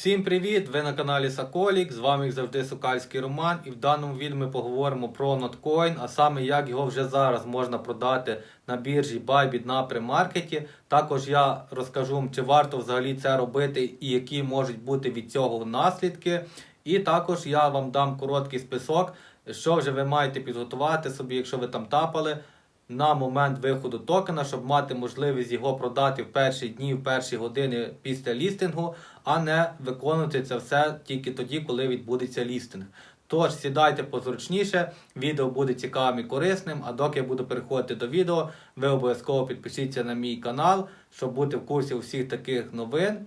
Всім привіт! Ви на каналі Соколік. З вами як завжди Сокальський Роман. І в даному відео ми поговоримо про Notcoin, а саме як його вже зараз можна продати на біржі Bybit на премаркеті. Також я розкажу вам, чи варто взагалі це робити і які можуть бути від цього наслідки. І також я вам дам короткий список, що вже ви маєте підготувати собі, якщо ви там тапали. На момент виходу токена, щоб мати можливість його продати в перші дні, в перші години після лістингу, а не виконувати це все тільки тоді, коли відбудеться лістинг. Тож сідайте позручніше, відео буде цікавим і корисним. А доки я буду переходити до відео, ви обов'язково підпишіться на мій канал, щоб бути в курсі усіх таких новин.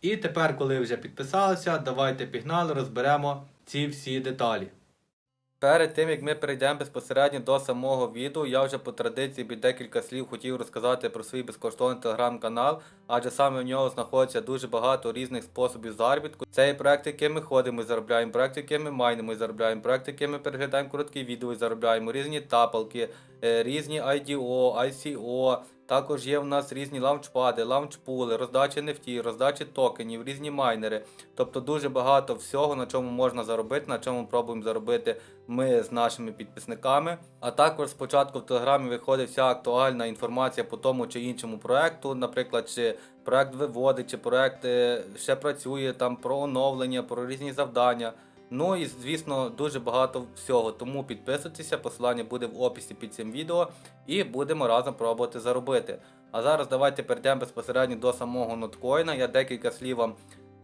І тепер, коли вже підписалися, давайте пігнали, розберемо ці всі деталі. Перед тим як ми перейдемо безпосередньо до самого відео, я вже по традиції під декілька слів хотів розказати про свій безкоштовний телеграм-канал, адже саме в нього знаходиться дуже багато різних способів заробітку. Це є проект, яким ми ходимо і заробляємо, проект, яким ми майнимо і заробляємо, проект, яким ми переглядаємо короткі відео і заробляємо, різні тапалки, е, різні IDO, ICO. Також є в нас різні лаунчпади, лаунчпули, роздачі NFT, роздачі токенів, різні майнери. Тобто дуже багато всього, на чому можна заробити, на чому пробуємо заробити ми з нашими підписниками. А також спочатку в телеграмі виходить вся актуальна інформація по тому чи іншому проекту, наприклад, чи проект виводить, чи проект е, ще працює там про оновлення, про різні завдання. Ну і звісно дуже багато всього. Тому підписуйтеся, посилання буде в описі під цим відео, і будемо разом пробувати заробити. А зараз давайте перейдемо безпосередньо до самого ноткоїна. Я декілька слів вам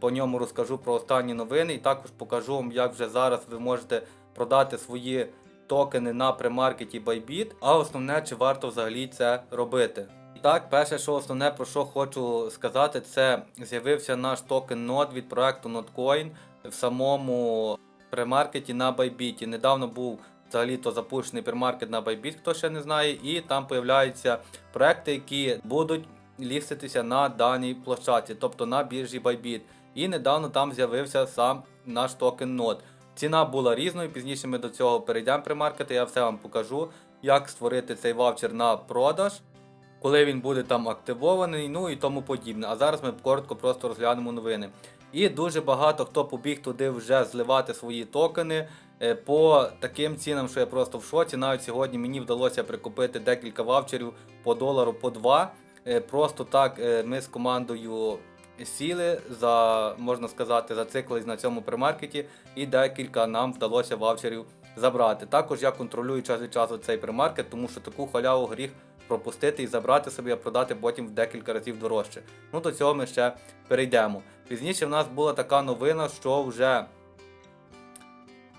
по ньому розкажу про останні новини, і також покажу вам, як вже зараз ви можете продати свої токени на премаркеті Bybit, а основне, чи варто взагалі це робити. Так, перше, що основне, про що хочу сказати, це з'явився наш токен NOT від проекту Notcoin в самому премаркеті на Bybit. Недавно був взагалі-то запущений премаркет на Bybit, хто ще не знає, і там появляються проекти, які будуть ліститися на даній площадці, тобто на біржі Bybit. І недавно там з'явився сам наш токен NOT. Ціна була різною, пізніше ми до цього перейдемо премаркети, я все вам покажу, як створити цей ваучер на продаж, коли він буде там активований, ну і тому подібне. А зараз ми коротко просто розглянемо новини. І дуже багато хто побіг туди вже зливати свої токени е, по таким цінам, що я просто в шоці. Навіть сьогодні мені вдалося прикупити декілька ваучерів по долару по два. Е, Просто так е, ми з командою сіли за, можна сказати, зациклились на цьому примаркеті, і декілька нам вдалося ваучерів забрати. Також я контролюю час від часу цей примаркет, тому що таку халяву гріх пропустити і забрати собі, а продати потім в декілька разів дорожче. Ну до цього ми ще перейдемо. Пізніше в нас була така новина, що вже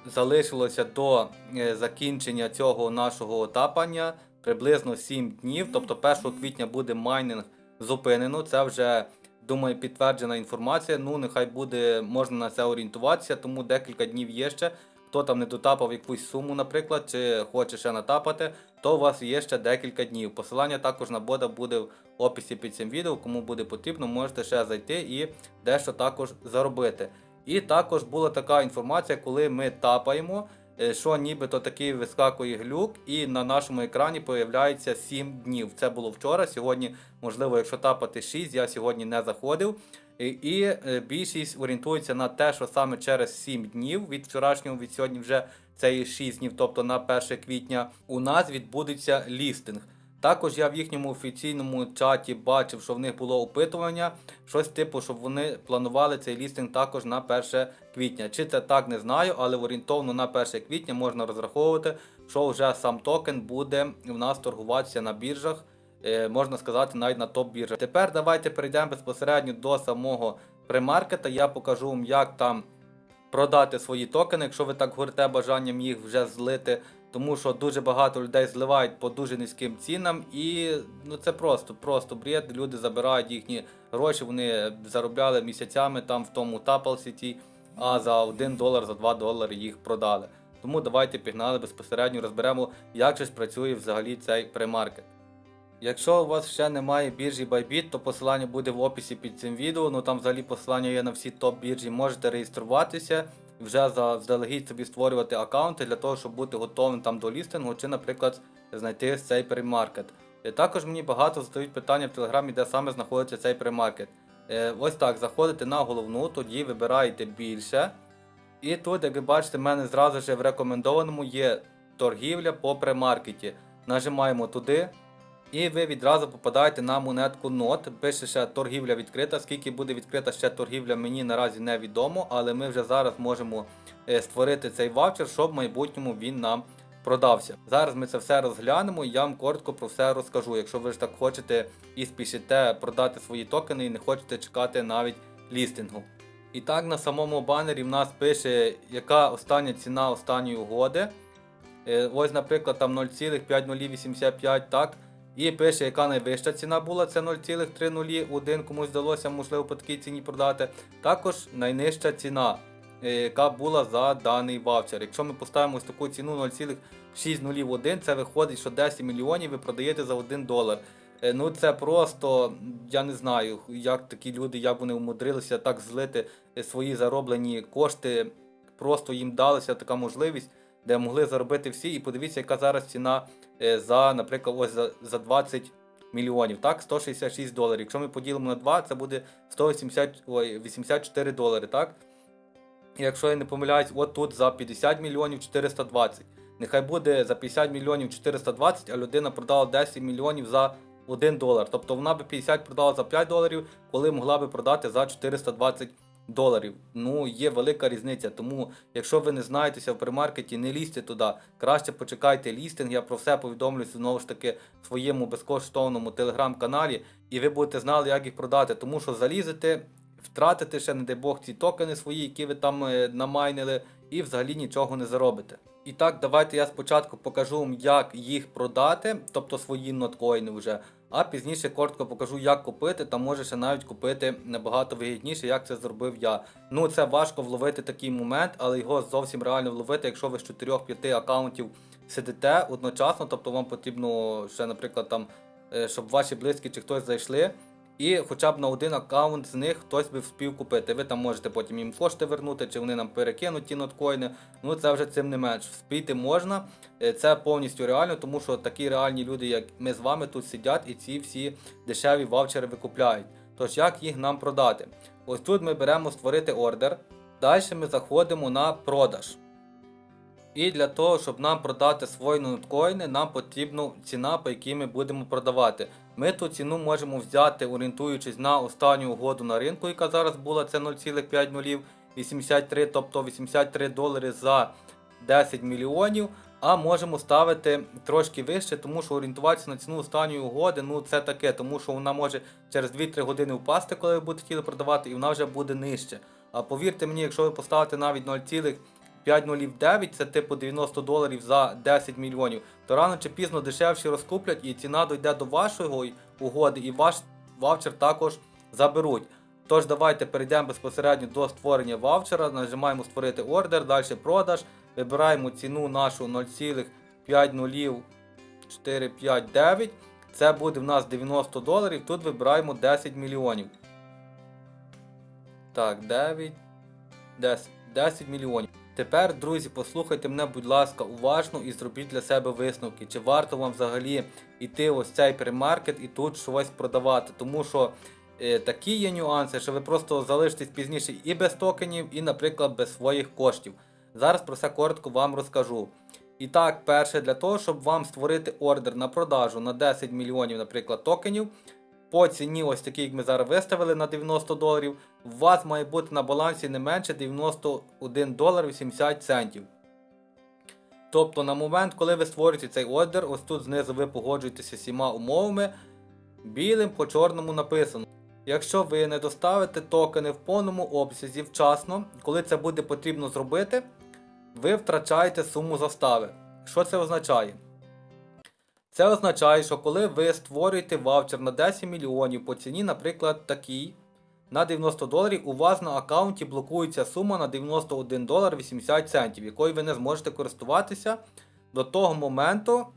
залишилося до е, закінчення цього нашого тапання приблизно 7 днів. Тобто 1 квітня буде майнинг зупинено. Це вже думаю підтверджена інформація. Ну нехай буде можна на це орієнтуватися, тому декілька днів є ще. Хто там не дотапав якусь суму, наприклад, чи хоче ще натапати, то у вас є ще декілька днів. Посилання також на бода буде в описі під цим відео. Кому буде потрібно, можете ще зайти і дещо також заробити. І також була така інформація, коли ми тапаємо, е, що нібито такий вискакує глюк, і на нашому екрані появляється 7 днів. Це було вчора. Сьогодні, можливо, якщо тапати 6, я сьогодні не заходив. І, е, більшість орієнтується на те, що саме через 7 днів від вчорашнього, від сьогодні вже це є 6 днів, тобто на 1 квітня, у нас відбудеться лістинг. Також я в їхньому офіційному чаті бачив, що в них було опитування, щось типу, щоб вони планували цей лістинг також на 1 квітня. Чи це так не знаю, але орієнтовно на 1 квітня можна розраховувати, що вже сам токен буде в нас торгуватися на біржах. е, Можна сказати, навіть на топ-біржах. Тепер давайте перейдемо безпосередньо до самого премаркета. Я покажу вам, як там продати свої токени, якщо ви так горите бажанням їх вже злити. Тому що дуже багато людей зливають по дуже низьким цінам, і ну це просто просто бред. Люди забирають їхні гроші, вони заробляли місяцями там в тому City, а за 1 долар, за 2 долари їх продали. Тому давайте пігнали безпосередньо розберемо, як же працює взагалі цей премаркет. Якщо у вас ще немає біржі Bybit, то посилання буде в описі під цим відео. Ну там взагалі посилання є на всі топ біржі. Можете реєструватися і вже заздалегідь собі створювати аккаунти для того, щоб бути готовим там до лістингу, чи, наприклад, знайти цей премаркет. Також мені багато задають питання в телеграмі, де саме знаходиться цей премаркет. Е, ось так, заходите на головну, тоді вибираєте більше. І тут, як ви бачите, в мене зразу ж в рекомендованому є торгівля по премаркеті. Нажимаємо туди. І ви відразу попадаєте на монетку NOT. Пише ще торгівля відкрита. Скільки буде відкрита ще торгівля, мені наразі невідомо, але ми вже зараз можемо е, створити цей ваучер, щоб в майбутньому він нам продався. Зараз ми це все розглянемо і я вам коротко про все розкажу. Якщо ви ж так хочете і спішите продати свої токени і не хочете чекати навіть лістингу. І так на самому банері в нас пише, яка остання ціна останньої угоди. Е, Ось, наприклад, там 0,5085, так. І пише, яка найвища ціна була, це 0,301, комусь вдалося, можливо, по такій ціні продати. Також найнижча ціна, е, яка була за даний ваучер. Якщо ми поставимо ось таку ціну 0,601, це виходить, що 10 мільйонів ви продаєте за 1 долар. Е, Ну це просто, я не знаю, як такі люди, як вони умудрилися так злити е, свої зароблені кошти. Просто їм далася така можливість, де могли заробити всі. І подивіться, яка зараз ціна за, наприклад, ось за, за 20 мільйонів. Так, 166 доларів. Якщо ми поділимо на 2, це буде 180, ой, 84 долари. Так? Якщо я не помиляюсь, от тут за 50 мільйонів 420. Нехай буде за 50 мільйонів 420, а людина продала 10 мільйонів за 1 долар. Тобто вона би 50 продала за 5 доларів, коли могла би продати за 420 доларів. Ну, є велика різниця. Тому, якщо ви не знаєтеся в примаркеті, не лізьте туди. Краще почекайте лістинг. Я про все повідомлю знову ж таки в своєму безкоштовному телеграм-каналі, і ви будете знали, як їх продати. Тому що залізете, втратите ще, не дай Бог, ці токени свої, які ви там е, намайнили, і взагалі нічого не заробите. І так, давайте я спочатку покажу вам, як їх продати, тобто свої ноткоїни вже. А пізніше коротко покажу, як купити, та може ще навіть купити набагато вигідніше, як це зробив я. Ну це важко вловити такий момент, але його зовсім реально вловити, якщо ви з 4-5 аккаунтів сидите одночасно, тобто вам потрібно ще, наприклад, там, е, щоб ваші близькі чи хтось зайшли. І хоча б на один аккаунт з них хтось би вспів купити. Ви там можете потім їм кошти вернути, чи вони нам перекинуть ті ноткоїни. Ну це вже цим не менш. Вспіти можна. Е, Це повністю реально, тому що такі реальні люди, як ми з вами, тут сидять і ці всі дешеві ваучери викупляють. Тож як їх нам продати? Ось тут ми беремо створити ордер. Далі ми заходимо на продаж. І для того, щоб нам продати свої ноткоїни, нам потрібна ціна, по якій ми будемо продавати. Ми ту ціну можемо взяти, орієнтуючись на останню угоду на ринку, яка зараз була, це 0,5083, тобто 83 долари за 10 мільйонів. А можемо ставити трошки вище, тому що орієнтуватися на ціну останньої угоди, ну це таке, тому що вона може через 2-3 години впасти, коли ви будете хотіли продавати, і вона вже буде нижче. А повірте мені, якщо ви поставите навіть 0,509, це типу 90 доларів за 10 мільйонів, то рано чи пізно дешевші розкуплять і ціна дойде до вашої угоди, і ваш ваучер також заберуть. Тож давайте перейдемо безпосередньо до створення ваучера, нажимаємо створити ордер, далі продаж, вибираємо ціну нашу 0,500459. Це буде в нас 90 доларів. Тут вибираємо 10 мільйонів. Так, 9, 10, 10 мільйонів. Тепер, друзі, послухайте мене, будь ласка, уважно і зробіть для себе висновки. Чи варто вам взагалі йти ось цей премаркет і тут щось продавати? Тому що е, такі є нюанси, що ви просто залишитесь пізніше і без токенів, і, наприклад, без своїх коштів. Зараз про це коротко вам розкажу. І так, перше, для того, щоб вам створити ордер на продажу на 10 мільйонів, наприклад, токенів, по ціні, ось такій, як ми зараз виставили на 90 доларів, у вас має бути на балансі не менше 91 долар 80 центів. Тобто на момент, коли ви створюєте цей ордер, ось тут знизу ви погоджуєтеся всіма умовами, білим по чорному написано. Якщо ви не доставите токени в повному обсязі вчасно, коли це буде потрібно зробити, ви втрачаєте суму застави. Що це означає? Це означає, що коли ви створюєте ваучер на 10 мільйонів по ціні, наприклад, такій, на 90 доларів, у вас на аккаунті блокується сума на 91 долар 80 центів, якою ви не зможете користуватися до того моменту,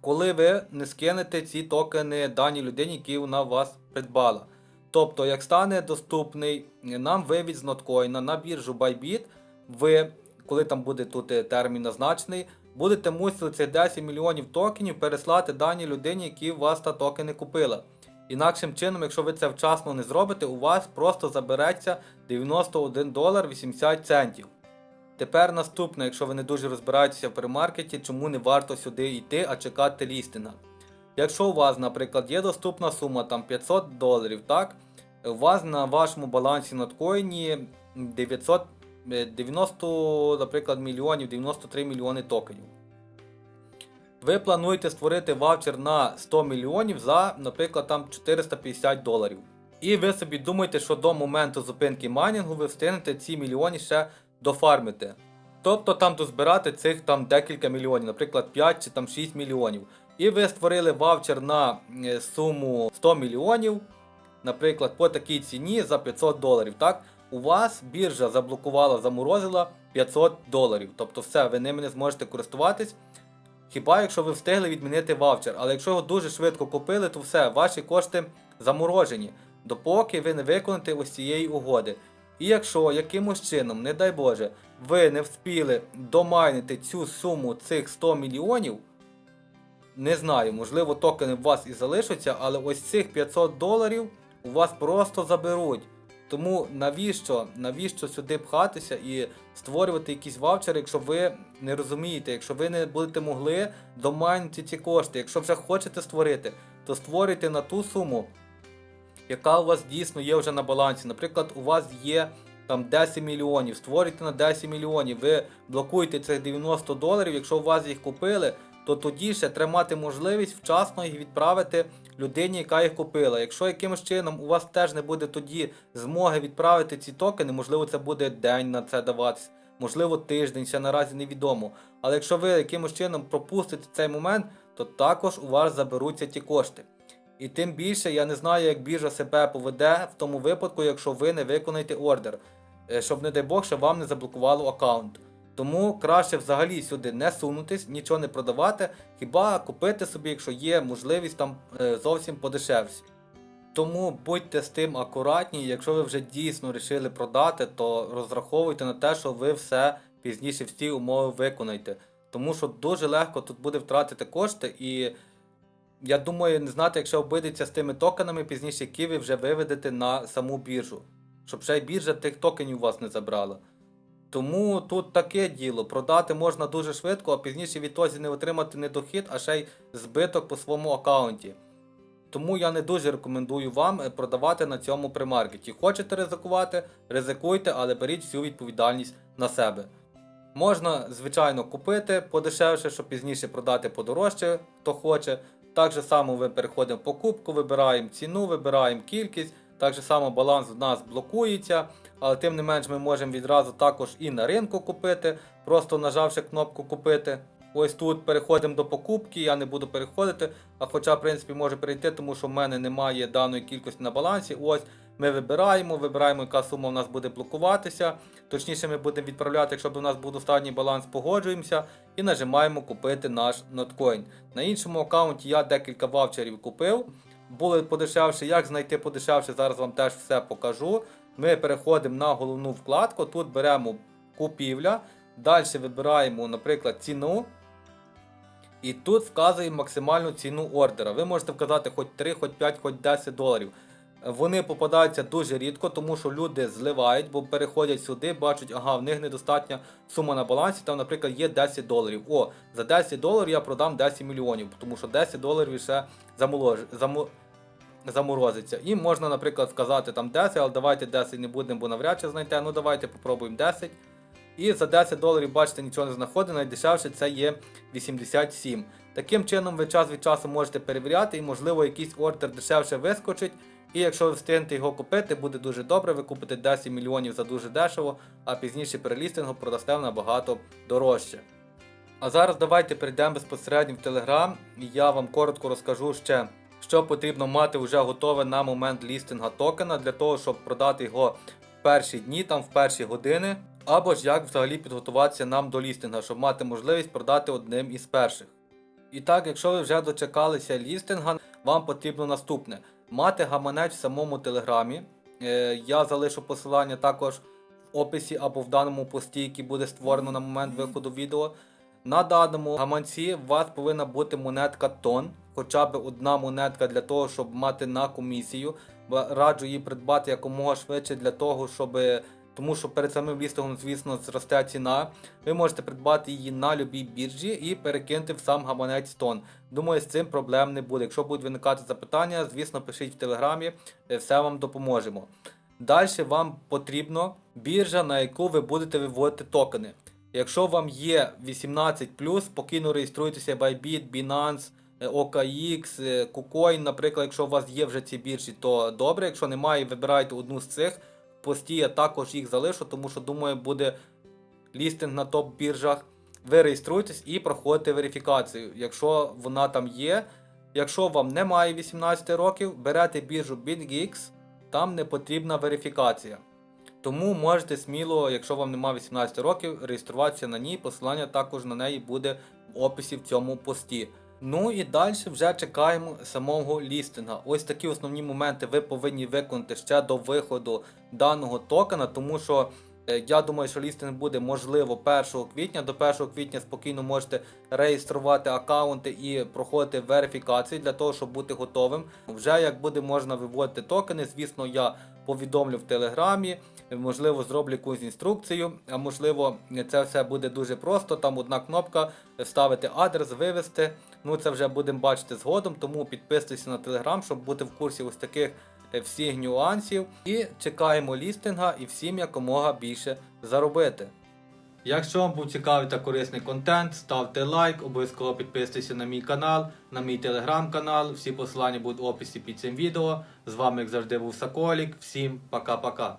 коли ви не скинете ці токени даній людині, які вона вас придбала. Тобто, як стане доступний нам вивід з ноткоїна на біржу Bybit, ви, коли там буде тут термін назначений, будете мусити цих 10 мільйонів токенів переслати даній людині, які у вас та токени купила. Інакшим чином, якщо ви це вчасно не зробите, у вас просто забереться 91 долар 80 центів. Тепер наступне, якщо ви не дуже розбираєтеся в перемаркеті, чому не варто сюди йти, а чекати лістинга. Якщо у вас, наприклад, є доступна сума там 500 доларів, так, у вас на вашому балансі на ткоїні 900, е, 90, наприклад, мільйонів, 93 мільйони токенів. Ви плануєте створити ваучер на 100 мільйонів за, наприклад, там 450 доларів. І ви собі думаєте, що до моменту зупинки майнінгу ви встигнете ці мільйони ще дофармити. Тобто там дозбирати цих там декілька мільйонів, наприклад, 5 чи там 6 мільйонів. І ви створили ваучер на е, суму 100 мільйонів, наприклад, по такій ціні за 500 доларів. Так? У вас біржа заблокувала, заморозила 500 доларів. Тобто все, ви ними не зможете користуватись. Хіба якщо ви встигли відмінити ваучер, але якщо його дуже швидко купили, то все, ваші кошти заморожені, допоки ви не виконаєте ось цієї угоди. І якщо якимось чином, не дай Боже, ви не вспіли домайнити цю суму цих 100 мільйонів, не знаю, можливо, токени у вас і залишаться, але ось цих 500 доларів у вас просто заберуть. Тому навіщо, навіщо сюди пхатися і створювати якісь ваучери, якщо ви не розумієте, якщо ви не будете могли домайнити ці кошти, якщо вже хочете створити, то створюйте на ту суму, яка у вас дійсно є вже на балансі. Наприклад, у вас є там 10 мільйонів, створюйте на 10 мільйонів, ви блокуєте цих 90 доларів, якщо у вас їх купили, то тоді ще треба мати можливість вчасно їх відправити людині, яка їх купила. Якщо якимось чином у вас теж не буде тоді змоги відправити ці токени, можливо, це буде день на це даватись, можливо, тиждень, ще наразі невідомо. Але якщо ви якимось чином пропустите цей момент, то також у вас заберуться ті кошти. І тим більше я не знаю, як біржа себе поведе в тому випадку, якщо ви не виконаєте ордер, Е, щоб, не дай Бог, щоб вам не заблокувало аккаунт. Тому краще взагалі сюди не сунутись, нічого не продавати, хіба купити собі, якщо є можливість там е, зовсім подешевше. Тому будьте з тим акуратні, якщо ви вже дійсно вирішили продати, то розраховуйте на те, що ви все пізніше всі умови виконаєте. Тому що дуже легко тут буде втратити кошти і. Я думаю, не знати, якщо обидеться з тими токенами пізніше, які ви вже виведете на саму біржу, щоб ще й біржа тих токенів у вас не забрала. Тому тут таке діло. Продати можна дуже швидко, а пізніше відтоді не отримати не дохід, а ще й збиток по своєму аккаунті. Тому я не дуже рекомендую вам е, продавати на цьому примаркеті. Хочете ризикувати, ризикуйте, але беріть всю відповідальність на себе. Можна, звичайно, купити подешевше, щоб пізніше продати подорожче, хто хоче. Так само ми переходимо в покупку, вибираємо ціну, вибираємо кількість. Так же само баланс в нас блокується, але тим не менш ми можемо відразу також і на ринку купити, просто нажавши кнопку купити. Ось тут переходимо до покупки, я не буду переходити, а хоча, в принципі, можу перейти, тому що в мене немає даної кількості на балансі. Ось ми вибираємо, вибираємо, яка сума у нас буде блокуватися. Точніше, ми будемо відправляти, якщо у нас був достатній баланс, погоджуємося і нажимаємо купити наш ноткоін. На іншому аккаунті я декілька ваучерів купив. Були подешевше, як знайти подешевше, зараз вам теж все покажу. Ми переходимо на головну вкладку, тут беремо купівля, далі вибираємо, наприклад, ціну. І тут вказуємо максимальну ціну ордера. Ви можете вказати хоч 3, хоч 5, хоч 10 доларів. Вони попадаються дуже рідко, тому що люди зливають, бо переходять сюди, бачать, ага, в них недостатня сума на балансі. Там, наприклад, є 10 доларів. О, за 10 доларів я продам 10 мільйонів, тому що 10 доларів ще замолож... заму... заморозиться. І можна, наприклад, сказати там 10, але давайте 10 не будемо, бо навряд чи знайти. Ну давайте попробуємо 10. І за 10 доларів, бачите, нічого не знаходить, найдешевше це є 87. Таким чином, ви час від часу можете перевіряти, і, можливо, якийсь ордер дешевше вискочить. І якщо ви встигнете його купити, буде дуже добре. Ви купите 10 мільйонів за дуже дешево, а пізніше при лістингу продасте набагато дорожче. А зараз давайте перейдемо безпосередньо в Telegram, і я вам коротко розкажу ще, що потрібно мати вже готове на момент лістинга токена для того, щоб продати його в перші дні, там в перші години. Або ж як взагалі підготуватися нам до лістинга, щоб мати можливість продати одним із перших. І так, якщо ви вже дочекалися лістинга, вам потрібно наступне: мати гаманець в самому телеграмі. Е, Я залишу посилання також в описі або в даному пості, який буде створено на момент виходу відео. На даному гаманці у вас повинна бути монетка тон. хоча б одна монетка для того, щоб мати на комісію. Раджу її придбати якомога швидше для того, щоб. Тому що перед самим лістингом, звісно, зросте ціна. Ви можете придбати її на любій біржі і перекинути в сам гаманець тон. Думаю, з цим проблем не буде. Якщо будуть виникати запитання, звісно, пишіть в телеграмі, е, все вам допоможемо. Далі вам потрібно біржа, на яку ви будете виводити токени. Якщо вам є 18, спокійно реєструйтеся Bybit, Binance, е, OKX, е, KuCoin, наприклад, якщо у вас є вже ці біржі, то добре. Якщо немає, вибирайте одну з цих. Пості я також їх залишу, тому що думаю, буде лістинг на топ біржах. Ви реєструйтесь і проходите верифікацію, якщо вона там є. Якщо вам немає 18 років, берете біржу BitGX, там не потрібна верифікація. Тому можете сміло, якщо вам немає 18 років, реєструватися на ній. Посилання також на неї буде в описі в цьому пості. Ну і далі вже чекаємо самого лістинга. Ось такі основні моменти ви повинні виконати ще до виходу даного токена, тому що е, я думаю, що лістинг буде можливо 1 квітня. До 1 квітня спокійно можете реєструвати аккаунти і проходити верифікацію для того, щоб бути готовим. Вже як буде можна виводити токени, звісно, я повідомлю в телеграмі. Можливо, зроблю якусь інструкцію, а можливо, це все буде дуже просто. Там одна кнопка вставити адрес, вивести. Ну це вже будемо бачити згодом, тому підписуйтесь на телеграм, щоб бути в курсі ось таких е, всіх нюансів. І чекаємо лістинга і всім якомога більше заробити. Якщо вам був цікавий та корисний контент, ставте лайк, обов'язково підписуйтесь на мій канал, на мій телеграм-канал. Всі посилання будуть в описі під цим відео. З вами, як завжди, був Соколік. Всім пока-пока.